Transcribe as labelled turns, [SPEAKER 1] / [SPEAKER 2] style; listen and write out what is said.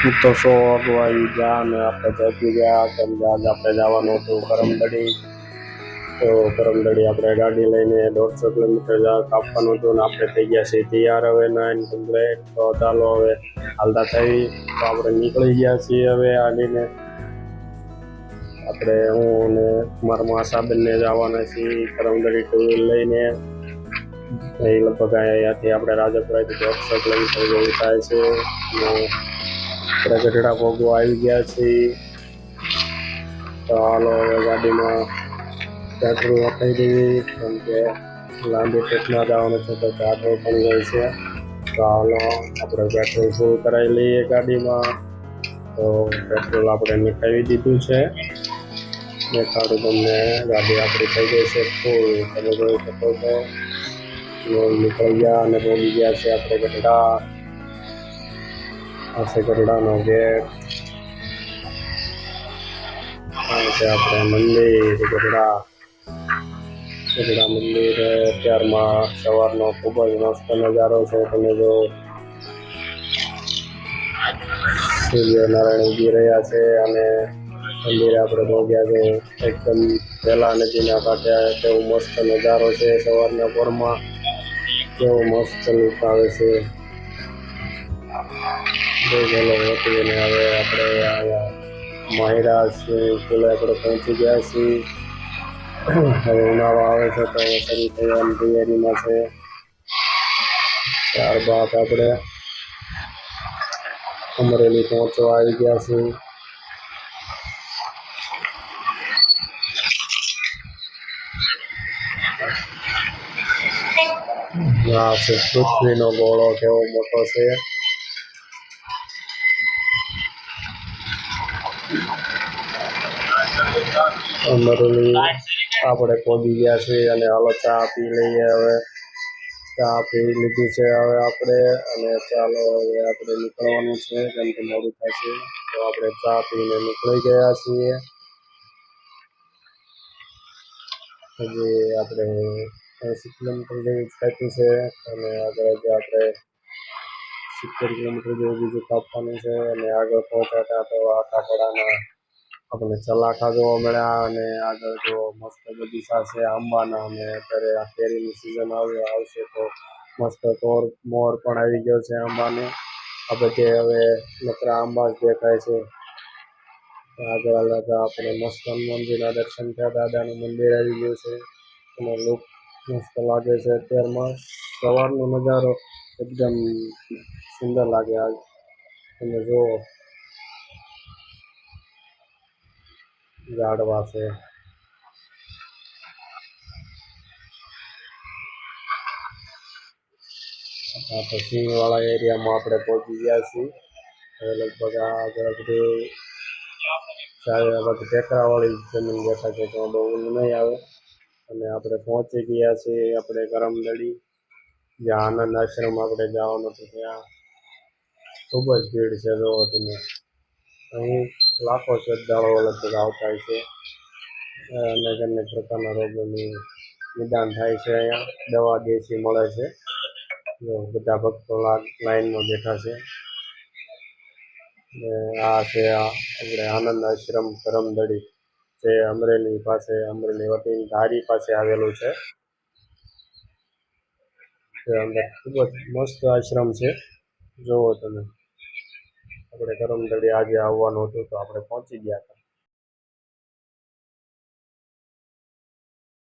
[SPEAKER 1] તો સો અગવાઈ ગયા અને આપણે પહોંચી ગયા કેમ કે આજે આપણે જવાનું હતું કરમદડી. તો કરમદડી આપણે ગાડી લઈને દોઢસો કિલોમીટર કાપવાનું હતું ને આપણે થઈ ગયા છીએ તૈયાર હવે નાઇન કમ્પ્લેટ તો ચાલો હવે હાલતા થઈ, તો આપણે નીકળી ગયા છીએ હવે આડીને આપણે હું અને મારા માસાબેનને જવાના છીએ કરમદડી ટુ વ્હીલ લઈને. એ લગભગ અહીંયાથી આપણે રાજપુરાથી દોઢસો કિલોમીટર જેવું થાય છે. ગઢડા ભોગવા આવી ગયા છીએ તો હાલો હવે ગાડીમાં પેટ્રોલ નાખી દઈએ કેમ કે લાંબી ટ્રીપમાં જવાનું છે તો પેટ્રોલ પણ જાય છે. તો હાલો આપણે પેટ્રોલ ફૂલ કરાવી લઈએ ગાડીમાં. તો પેટ્રોલ આપણે નીકળાવી દીધું છે. દેખાડું તમને ગાડી આપણી થઈ ગઈ છે ફૂલ તમે જોઈ શકો છો. નીકળી ગયા અને બોલી ગયા છે આપણે ગઢડા. આ છે ગેટ છે આપણે મંદિર, ગઢડા ગઢડા મંદિર અત્યારમાં સવારનો ખૂબ જ મસ્ત નજારો છે. તમે જો સૂર્યનારાયણ ઉગી રહ્યા છે અને મંદિરે આપણે પહોંચ્યા છે. એકદમ પહેલા નદીના કાંઠે કેવો મસ્ત નજારો છે સવારના પોરમાં. કેવો મસ્ત લુક આવે છે. બહુ ગેલો હતી અને હવે આપણે અહીંયા માહિરા સ્વિમિંગ આપણે પહોંચી ગયા છીએ. હવે ઉનાળો આવે છે તો હવે શરૂ થવાની તૈયારીમાં છે. ત્યારબાદ આપણે અમરેલી પહોંચવા આવી ગયા છીએ. આ છે પૃથ્વીનો ગોળો કેવો મોટો છે. અમરેલી આપણે પહોંચી ગયા છીએ અને હાલો ચા પી લઈએ હવે. ચા પી લીધી છે હવે આપણે અને ચાલો હવે આપણે નીકળવાનું છે કેમ કે મોડું થશે તો આપણે ચા પીને નીકળી ગયા છીએ. હજી આપણે એંસી કિલોમીટર જેવી કાપી છે અને આગળ જે આપણે સિત્તેર કિલોમીટર જેવું બીજું કાપવાનું છે અને આગળ પહોંચાતા તો આટાપડાના આપણને ચલાખા જોવા મળ્યા અને આગળ જો મસ્ત બગીચા છે, આંબાના અને અત્યારે આ કેરીની સિઝન આવે, આવશે તો મસ્ત તોર, મોર પણ આવી ગયો છે આંબાને. આ બધે હવે નકરા આંબા જ દેખાય છે. આગળ આગળ આપણે મસ્ત હનુમાનજીના દર્શન થયા, દાદાનું મંદિર આવી ગયું છે. અને લુક મસ્ત લાગે છે અત્યારમાં. સવારનો નજારો એકદમ સુંદર લાગે આજ. તમે જુઓ ઝાડવા છે આ તો એરિયામાં આપણે પહોંચી ગયા છીએ. લગભગ આગળ બધું સારી બાકી ટેકરાવાળી જમીન દેખાય છે તો બહુ નહીં આવે. અને આપણે પહોંચી ગયા છીએ, આપણે કરમદડી જ્યાં આનંદ આશ્રમ આપણે જવાનું હતું ત્યાં. ખૂબ જ ભીડ છે, જોવો તમે. અહીં લાખો શ્રદ્ધાળુઓ લગભગ આવતા છે. અનેક અનેક પ્રકારના રોગોની નિદાન થાય છે. અહીંયા દવા દેશી મળે છે. બધા ભક્તો લાઈનમાં બેઠા છે. આ છે આપણે આનંદ આશ્રમ કરમદળી જે અમરેલી પાસે, અમરેલી વતી ધારી પાસે આવેલું છે. અંદર ખૂબ જ મસ્ત આશ્રમ છે. જુઓ તમે. આપણે કરમદડી આજે આવવાનું હતું તો આપણે પહોંચી ગયા હતા.